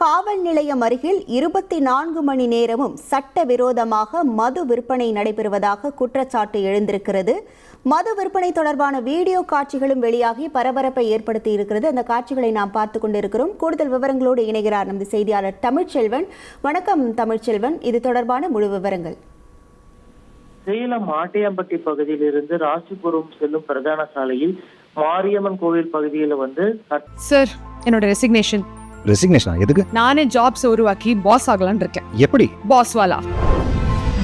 காவல் நிலையம் அருகில் இருபத்தி நான்கு மணி நேரமும் சட்டவிரோதமாக மது விற்பனை நடைபெறுவதாக குற்றச்சாட்டு எழுந்திருக்கிறது. மது விற்பனை தொடர்பான வீடியோ காட்சிகளும் வெளியாகி பரபரப்பை ஏற்படுத்தி இருக்கிறது அந்த காட்சிகளை நாம் பார்த்து கொண்டிருக்கிறோம். கூடுதல் விவரங்களோடு இணைகிறார் நமது செய்தியாளர் தமிழ்ச்செல்வன். வணக்கம் தமிழ்ச்செல்வன். இது தொடர்பான முழு விவரங்கள். சேலம் ஆட்டையாம்பட்டி பகுதியிலிருந்து ராசிபுரம் செல்லும் பிரதான சாலையில் மாரியம்மன் கோவில் பகுதியில வந்து சார் என்னோட ரெசிக்னேஷன் ரெசிக்னேஷனா எதுக்கு? நானே ஜாப்ஸ் உருவாக்கி பாஸ் ஆகலாம்னு இருக்கேன். எப்படி? Boss Wala.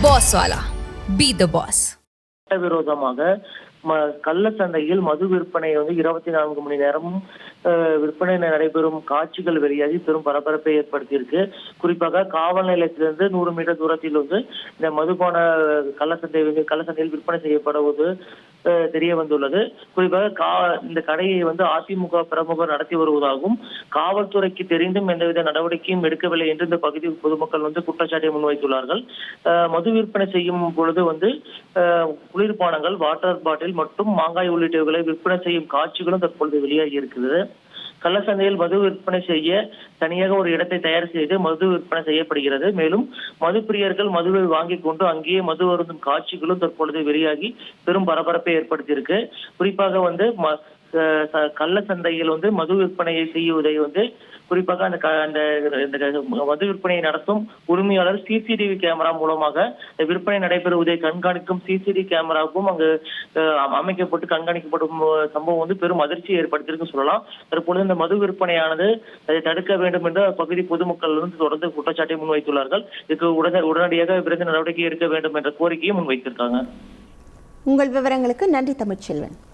Boss Wala. Be the boss. சட்டவிரோதமாக ம கள்ள சந்தையில் மது விற்பனை வந்து இருபத்தி நான்கு மணி நேரமும் விற்பனை நடைபெறும் காட்சிகள் வெளியாகி பெரும் பரபரப்பை ஏற்படுத்தியிருக்கு. குறிப்பாக காவல் நிலையத்திலிருந்து நூறு மீட்டர் தூரத்தில் வந்து இந்த மதுபான கள்ளச்சந்தை வந்து கள்ளச்சந்தையில் விற்பனை செய்யப்படுவது தெரிய வந்துள்ளது. குறிப்பாக கா இந்த கடையை வந்து அதிமுக பிரமுகர் நடத்தி வருவதாகவும் காவல்துறைக்கு தெரிந்தும் எந்தவித நடவடிக்கையும் எடுக்கவில்லை என்று இந்த பகுதி பொதுமக்கள் வந்து குற்றச்சாட்டை முன்வைத்துள்ளார்கள். மது விற்பனை செய்யும் பொழுது வந்து குளிர்பானங்கள் வாட்டர் பாட்டில் மட்டும் மாங்காய் உள்ளிட்டவர்களை விற்பனை செய்யும் காட்சிகளும் தற்பொழுது வெளியாகி இருக்கிறது. கள்ளச்சந்தையில் மது விற்பனை செய்ய தனியாக ஒரு இடத்தை தயார் செய்து மது விற்பனை செய்யப்படுகிறது. மேலும் மது பிரியர்கள் மதுவை வாங்கிக் கொண்டு அங்கேயே மது அருந்தும் காட்சிகளும் தற்பொழுது வெளியாகி பெரும் பரபரப்பை ஏற்படுத்தியிருக்கு. குறிப்பாக வந்து கள்ள சந்தையில் வந்து மது விற்பனையை செய்வதை வந்து குறிப்பாக அந்த க- அந்த மது விற்பனையை நடத்தும் உரிமையாளர் சிசிடிவி கேமரா மூலமாக விற்பனை நடைபெறுவதை கண்காணிக்கும் சிசிடிவி கேமராவுக்கும் அங்கு அமைக்கப்பட்டு கண்காணிக்கப்படும் சம்பவம் வந்து பெரும் அதிர்ச்சியை ஏற்படுத்தியிருக்கு சொல்லலாம். தற்பொழுது இந்த மது விற்பனையானது அதை தடுக்க வேண்டும் என்று அப்பகுதி பொதுமக்கள் வந்து தொடர்ந்து குற்றச்சாட்டை முன்வைத்துள்ளார்கள். இதுக்கு உடனே உடனடியாக விரைந்து நடவடிக்கை எடுக்க வேண்டும் என்ற கோரிக்கையை முன்வைத்திருக்காங்க. உங்கள் விவரங்களுக்கு நன்றி தமிழ்ச்செல்வன்.